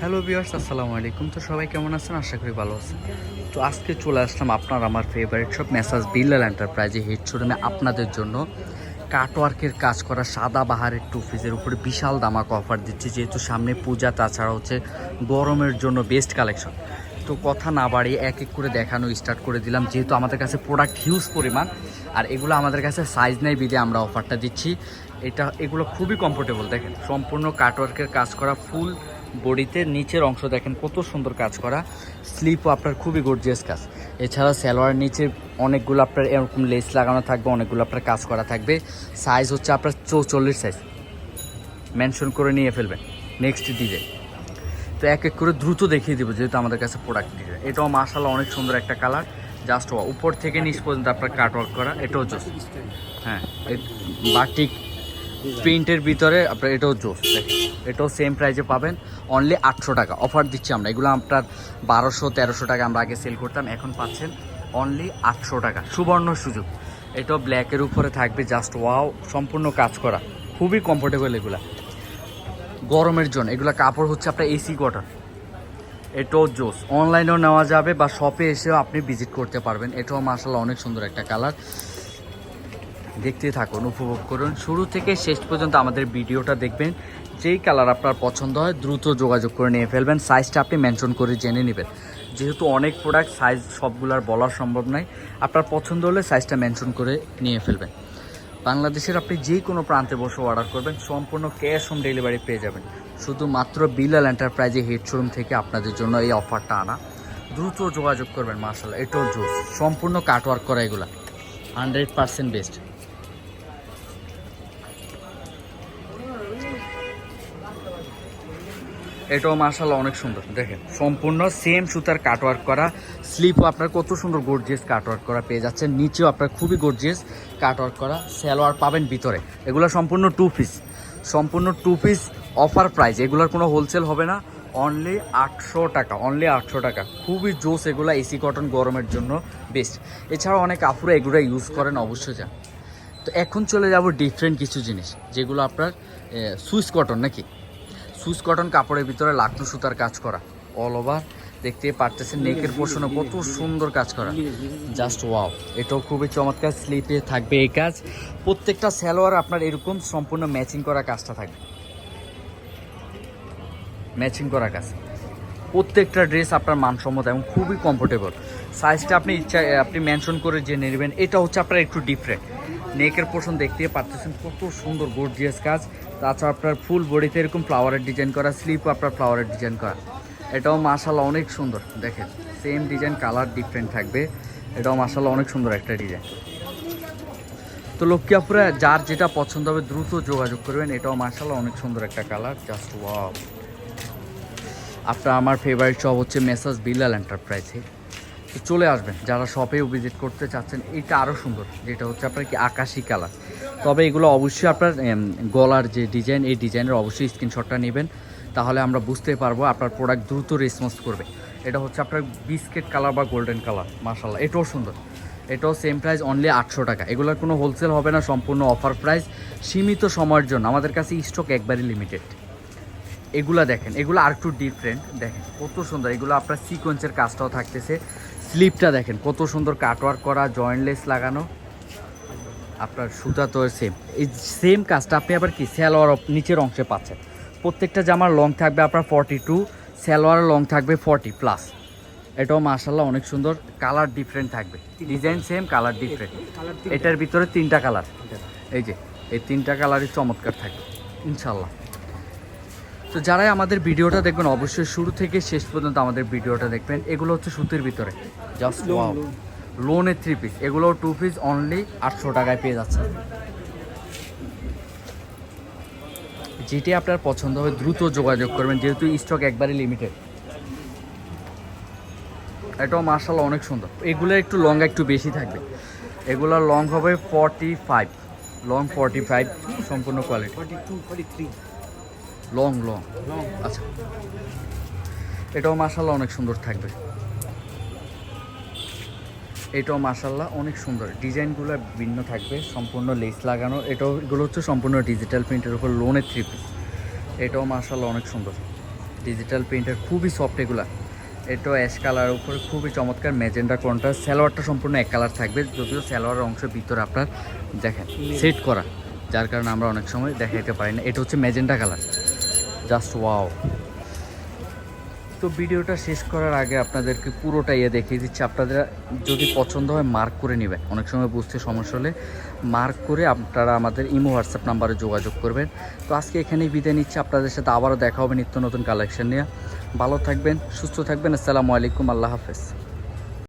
Hello বিয়ার্স আসসালামু আলাইকুম। তো সবাই কেমন আছেন? আশা করি ভালো আছেন। তো আজকে চলে আসলাম আপনার আমার ফেভারিট সব মেসাজ বিল্লাল এন্টারপ্রাইজে হিট শোরুমে আপনাদের জন্য কাটওয়ার্কের কাজ করা সাদা বাহারের টু পিসের উপরে বিশাল দামাক অফার দিচ্ছি, যেহেতু সামনে পূজা, তাছাড়া হচ্ছে গরমের জন্য বেস্ট কালেকশন তো কথা না বাড়িয়ে এক এক করে দেখানো স্টার্ট করে দিলাম, যেহেতু আমাদের কাছে প্রোডাক্ট হিউজ পরিমাণ, আর এগুলো আমাদের কাছে সাইজ নেই বিদে আমরা অফারটা দিচ্ছি। এটা, এগুলো খুবই কমফোর্টেবল দেখেন। সম্পূর্ণ কাটওয়ার্কের কাজ করা ফুল বডিতে নিচের অংশ দেখেন কত সুন্দর কাজ করা। স্লিপও আপনার খুবই গর্জিয়াস কাজ। এছাড়া সালোয়ার নিচে অনেকগুলো আপনার এরকম লেস লাগানো থাকবে, অনেকগুলো আপনার কাজ করা থাকবে। সাইজ হচ্ছে আপনার চৌচল্লিশ সাইজ মেনশন করে নিয়ে ফেলবেন। নেক্সট ডিজাইন তো এক এক করে দ্রুত দেখিয়ে দেবো, যেহেতু আমাদের কাছে প্রোডাক্ট ডিজাইন এটাও মার্শাল অনেক সুন্দর একটা কালার জাস্ট উপর থেকে নিচ পর্যন্ত আপনার কাট ওয়ার্ক করা। এটাও জোস হ্যাঁ বাটিক প্রিন্টের ভিতরে আপনার এটাও জোস এটাও সেম প্রাইজে পাবেন। অনলি আটশো টাকা। অফার দিচ্ছি আমরা। এগুলো আপনার বারোশো, তেরোশো টাকা আমরা আগে সেল করতাম। এখন পাচ্ছেন অনলি আটশো টাকা। সুবর্ণ সুযোগ। এটাও ব্ল্যাকের উপরে থাকবে। জাস্ট ওয়াও সম্পূর্ণ কাজ করা। খুবই কমফোর্টেবল এগুলা। গরমের জন্য। এগুলো কাপড় হচ্ছে আপনার এসি কটন এটাও জোস। অনলাইনেও নেওয়া যাবে বা শপে এসেও আপনি ভিজিট করতে পারবেন। এটাও মার্শাল অনেক সুন্দর একটা কালার দেখতে থাকুন, উপভোগ করুন। শুরু থেকে শেষ পর্যন্ত আমাদের ভিডিওটা দেখবেন। যেই কালার আপনার পছন্দ হয়, দ্রুত যোগাযোগ করে নিয়ে ফেলবেন। সাইজটা আপনি মেনশন করে জেনে নেবেন। যেহেতু অনেক প্রোডাক্ট সাইজ সবগুলার বলা সম্ভব নয়, আপনার পছন্দ হলে সাইজটা মেনশন করে নিয়ে ফেলবেন। বাংলাদেশের আপনি যে কোনো প্রান্তে বসে অর্ডার করবেন, সম্পূর্ণ ক্যাশ হোম ডেলিভারি পেয়ে যাবেন। শুধুমাত্র বিলাল এন্টারপ্রাইজে হেড শোরুম থেকে আপনাদের জন্য এই অফারটা আনা। দ্রুত যোগাযোগ করবেন মার্শাল এটাও জোস, সম্পূর্ণ কাটওয়ার্ক করা এগুলা। হান্ড্রেড পার্সেন্ট বেস্ট এটাও মার্শাল্লাহ অনেক সুন্দর। দেখেন, সম্পূর্ণ সেম সুতার কাটওয়ার্ক করা। স্লিপও আপনার কত সুন্দর গর্জিয়াস কাটওয়ার্ক করা পেয়ে যাচ্ছেন। নিচেও আপনার খুবই গর্জিয়াস কাটওয়ার্ক করা। সালোয়ার পাবেন ভিতরে। এগুলো সম্পূর্ণ টু পিস সম্পূর্ণ টু পিস অফার প্রাইস এগুলোর কোনো হোলসেল হবে না। অনলি আটশো টাকা অনলি আটশো টাকা। খুবই জোস এগুলো এসি কটন গরমের জন্য বেস্ট এছাড়াও অনেক আপুরা এগুলো ইউজ করেন অবশ্যই যান তো এখন চলে যাব ডিফারেন্ট কিছু জিনিস, যেগুলো আপনার সুইস কটন নাকি? সুইস কটন কাপড়ের ভিতরে লাকনু সুতার কাজ করা। অল ওভার দেখতে পারতেছেন নেকের পোষণে কত সুন্দর কাজ করা। জাস্ট ওয়াও এটাও খুবই চমৎকার স্লিপে থাকবে এই কাজ। প্রত্যেকটা সালোয়ার আপনার এরকম সম্পূর্ণ ম্যাচিং করা কাজটা থাকবে। ম্যাচিং করা কাজ। প্রত্যেকটা ড্রেস আপনার মানসম্মত এবং খুবই কমফোর্টেবল সাইজটা আপনি ইচ্ছা আপনি মেনশন করে জেনে নেবেন, এটা হচ্ছে আপনার একটু ডিফারেন্ট নেকের পোর্শন দেখতে পারতেছেন কত সুন্দর গর্জিয়াস কাজ তাছাড়া আপনার ফুল বডিতে এরকম ফ্লাওয়ারের ডিজাইন করা স্লিপও আপনার ফ্লাওয়ারের ডিজাইন করা। এটাও মাসাল্লাহ অনেক সুন্দর, দেখেন সেম ডিজাইন কালার ডিফারেন্ট থাকবে। এটাও মাসাল্লাহ অনেক সুন্দর একটা ডিজাইন তো লক্ষ্মীপুরে যার যেটা পছন্দ হবে দ্রুত যোগাযোগ করবেন, এটাও মাসাল্লাহ অনেক সুন্দর একটা কালার জাস্ট ওয়াও আপনার, আমার ফেভারিট শপ হচ্ছে মেসাজ বিল্লাল এন্টারপ্রাইজে তো চলে আসবেন। যারা শপেও ভিজিট করতে চাচ্ছেন, এটা আরও সুন্দর। যেটা হচ্ছে আপনার কি আকাশি কালার তবে এগুলো অবশ্যই আপনার গলার যে ডিজাইন এই ডিজাইনের অবশ্যই স্ক্রিনশটটা নেবেন। তাহলে আমরা বুঝতে পারব আপনার প্রোডাক্ট দ্রুত রেসপন্স করবে। এটা হচ্ছে আপনার বিস্কেট কালার বা গোল্ডেন কালার মার্শাল্লাহ এটাও সুন্দর। এটাও সেম প্রাইস অনলি আটশো টাকা। এগুলোর কোনো হোলসেল হবে না, সম্পূর্ণ অফার প্রাইস সীমিত সময়ের জন্য। আমাদের কাছে স্টক একবারই লিমিটেড এগুলা দেখেন, এগুলো আর একটু ডিফারেন্ট দেখেন, কত সুন্দর। এগুলো আপনার সিকোয়েন্সের কাজটাও থাকতেছে। স্লিপটা দেখেন কত সুন্দর কাটওয়ার্ক করা জয়েন্টলেস লাগানো। আপনার সুতা তো সেম এই সেম কাজটা আপনি আবার কি সালোয়ার নিচের অংশে পাচ্ছেন। প্রত্যেকটা জামার লং থাকবে আপনার ফর্টি টু সালোয়ার লং থাকবে ফর্টি প্লাস এটাও মার্শাল্লাহ অনেক সুন্দর কালার ডিফারেন্ট থাকবে। ডিজাইন সেম কালার ডিফারেন্ট এটার ভিতরে তিনটা কালার এই যে এই তিনটা কালারই চমৎকার থাকবে ইনশাল্লাহ তো যারাই আমাদের ভিডিওটা দেখবেন অবশ্যই শুরু থেকে শেষ পর্যন্ত আমাদের ভিডিওটা দেখবেন। এগুলো হচ্ছে সুতির ভিতরে। জাস্ট লোনের থ্রি পিস এগুলো টু পিস অনলি আটশো টাকায় পেয়ে যাচ্ছে। যেটি আপনার পছন্দ হবে দ্রুত যোগাযোগ করবেন যেহেতু স্টক একবারে লিমিটেড এটাও মার্শাল অনেক সুন্দর। এগুলো একটু লং একটু বেশি থাকবে। এগুলোর লং হবে forty five long forty five সম্পূর্ণ quality forty two forty three long long আচ্ছা। এটাও মাসাল্লাহ অনেক সুন্দর থাকবে। এটাও মাসাল্লাহ অনেক সুন্দর। ডিজাইনগুলো ভিন্ন থাকবে সম্পূর্ণ লেস লাগানো। এটাও এগুলো হচ্ছে সম্পূর্ণ ডিজিটাল প্রিন্টের উপর লোনের থ্রি পিস এটাও মাসাল্লাহ অনেক সুন্দর। ডিজিটাল প্রিন্টার খুবই সফট এগুলা। এটাও অ্যাশ কালার উপরে খুবই চমৎকার ম্যাজেন্ডা কোনটা সালোয়ারটা সম্পূর্ণ এক কালার থাকবে যদিও সালোয়ারের অংশ ভিতরে আপনার দেখেন সেট করা। যার কারণে আমরা অনেক সময় দেখাইতে পারি না। এটা হচ্ছে ম্যাজেন্ডা কালার জাস্ট ওয়াও তো ভিডিওটা শেষ করার আগে আপনাদেরকে পুরোটা ইয়ে দেখিয়ে দিচ্ছি। আপনাদের যদি পছন্দ হয় মার্ক করে নেবেন। অনেক সময় বুঝতে সমস্যা হলে মার্ক করে আপনারা আমাদের ইমো হোয়াটসঅ্যাপ নাম্বারে যোগাযোগ করবেন। তো আজকে এখানেই বিদায় নিচ্ছি। আপনাদের সাথে আবারও দেখা হবে নিত্য নতুন কালেকশন নিয়ে। ভালো থাকবেন, সুস্থ থাকবেন। আসসালামু আলাইকুম। আল্লাহ হাফেজ।